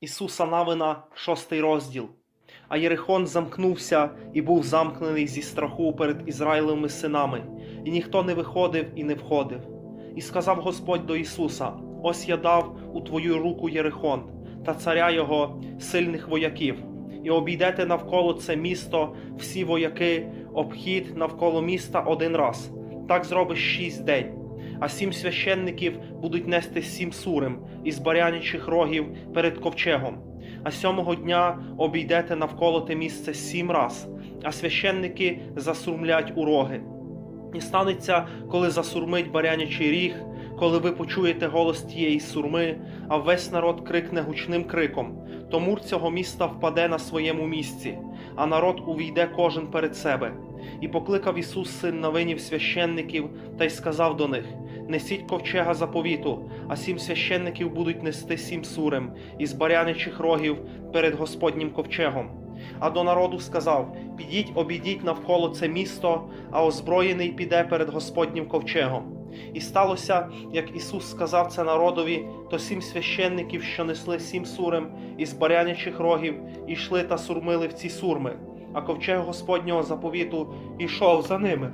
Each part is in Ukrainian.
Ісуса Навина, шостий розділ. А Єрихон замкнувся і був замкнений зі страху перед Ізраїлевими синами, і ніхто не виходив і не входив. І сказав Господь до Ісуса: Ось я дав у твою руку Єрихон та царя його сильних вояків, і обійдете навколо це місто всі вояки, обхід навколо міста один раз. Так зробиш шість день. А сім священників будуть нести сім сурем із барянячих рогів перед ковчегом. А сьомого дня обійдете навколо те місце сім раз, а священники засурмлять у роги. І станеться, коли засурмить барянячий ріг, коли ви почуєте голос тієї сурми, а весь народ крикне гучним криком, то мур цього міста впаде на своєму місці, а народ увійде кожен перед себе. І покликав Ісус син Навинів священників та й сказав до них: Несіть ковчега заповіту, а сім священників будуть нести сім сурем із баряничих рогів перед Господнім ковчегом. А до народу сказав: Підіть, обійдіть навколо це місто, а озброєний піде перед Господнім ковчегом. І сталося, як Ісус сказав це народові, то сім священників, що несли сім сурем із барянячих рогів, ішли та сурмили в ці сурми, а ковчег Господнього заповіту ішов за ними.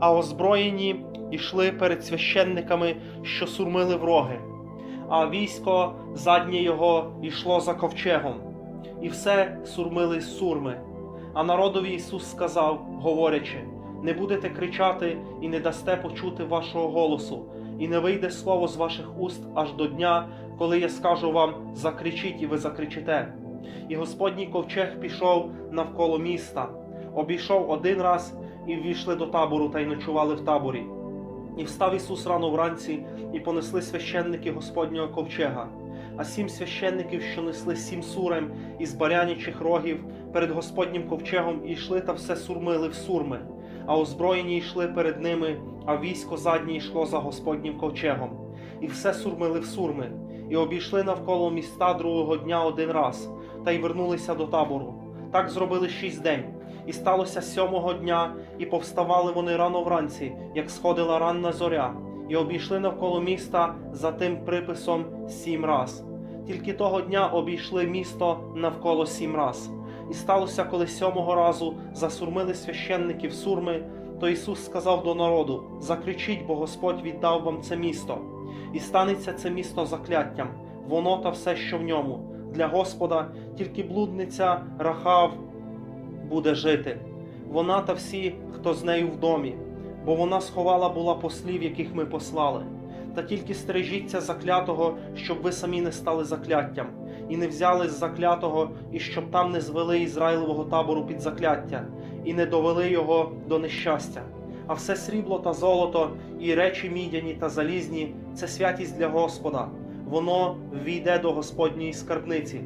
А озброєні ішли перед священниками, що сурмили в роги, а військо заднє його йшло за ковчегом, і все сурмили з сурми. А народові Ісус сказав, говорячи: не будете кричати і не дасте почути вашого голосу, і не вийде слово з ваших уст аж до дня, коли я скажу вам закричіть, і ви закричите. І Господній ковчег пішов навколо міста, обійшов один раз і ввійшли до табору та й ночували в таборі. І встав Ісус рано вранці, і понесли священники Господнього ковчега. А сім священників, що несли сім сурем із барянячих рогів перед Господнім ковчегом, і йшли та все сурмили в сурми, а озброєні йшли перед ними, а військо заднє йшло за Господнім ковчегом, і все сурмили в сурми, і обійшли навколо міста другого дня один раз, та й вернулися до табору. Так зробили шість день. І сталося сьомого дня, і повставали вони рано вранці, як сходила ранна зоря, і обійшли навколо міста за тим приписом сім раз. Тільки того дня обійшли місто навколо сім раз. І сталося, коли сьомого разу засурмили священників сурми, то Ісус сказав до народу: Закричіть, бо Господь віддав вам це місто, і станеться це місто закляттям, воно та все, що в ньому. Для Господа тільки блудниця Рахав буде жити, вона та всі, хто з нею в домі, бо вона сховала була послів, яких ми послали. Та тільки стережіться заклятого, щоб ви самі не стали закляттям, і не взяли з заклятого, і щоб там не звели Ізраїлевого табору під закляття, і не довели його до нещастя. А все срібло та золото, і речі мідяні та залізні це святість для Господа, воно ввійде до Господньої скарбниці.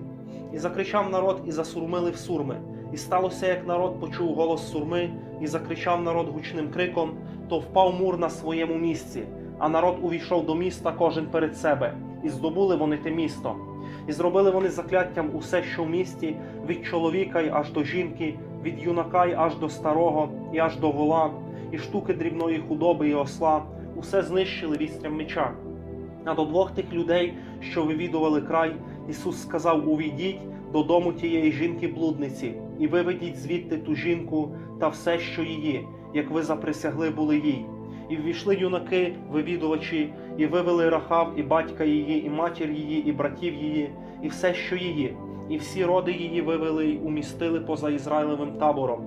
І закричав народ, і засурмили в сурми. І сталося, як народ почув голос сурми, і закричав народ гучним криком, то впав мур на своєму місці, а народ увійшов до міста кожен перед себе, і здобули вони те місто. І зробили вони закляттям усе, що в місті, від чоловіка й аж до жінки, від юнака й аж до старого, і аж до вола, і штуки дрібної худоби і осла, усе знищили вістрям меча. А до двох тих людей, що вивідували край, Ісус сказав: Увійдіть додому тієї жінки-блудниці, і виведіть звідти ту жінку та все, що її, як ви заприсягли були їй. І ввійшли юнаки, вивідувачі, і вивели Рахав, і батька її, і матір її, і братів її, і все, що її, і всі роди її вивели й умістили поза Ізраїлевим табором.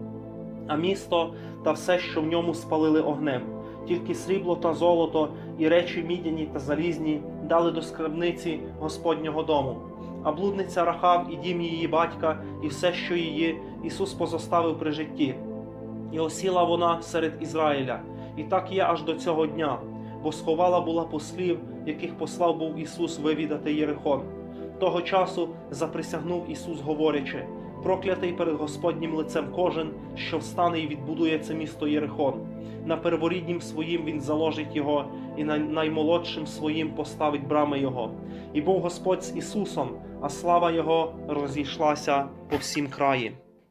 А місто та все, що в ньому спалили огнем, тільки срібло та золото, і речі мідяні та залізні дали до скарбниці Господнього дому. А блудниця Рахав і дім її батька, і все, що її, Ісус позоставив при житті. І осіла вона серед Ізраїля, і так є аж до цього дня, бо сховала була послів, яких послав був Ісус вивідати Єрихон. Того часу заприсягнув Ісус, говорячи: проклятий перед Господнім лицем кожен, що встане і відбудує це місто Єрихон. На перворіднім своїм він заложить його, і на наймолодшим своїм поставить брами його. І був Господь з Ісусом, а слава Його розійшлася по всім краї.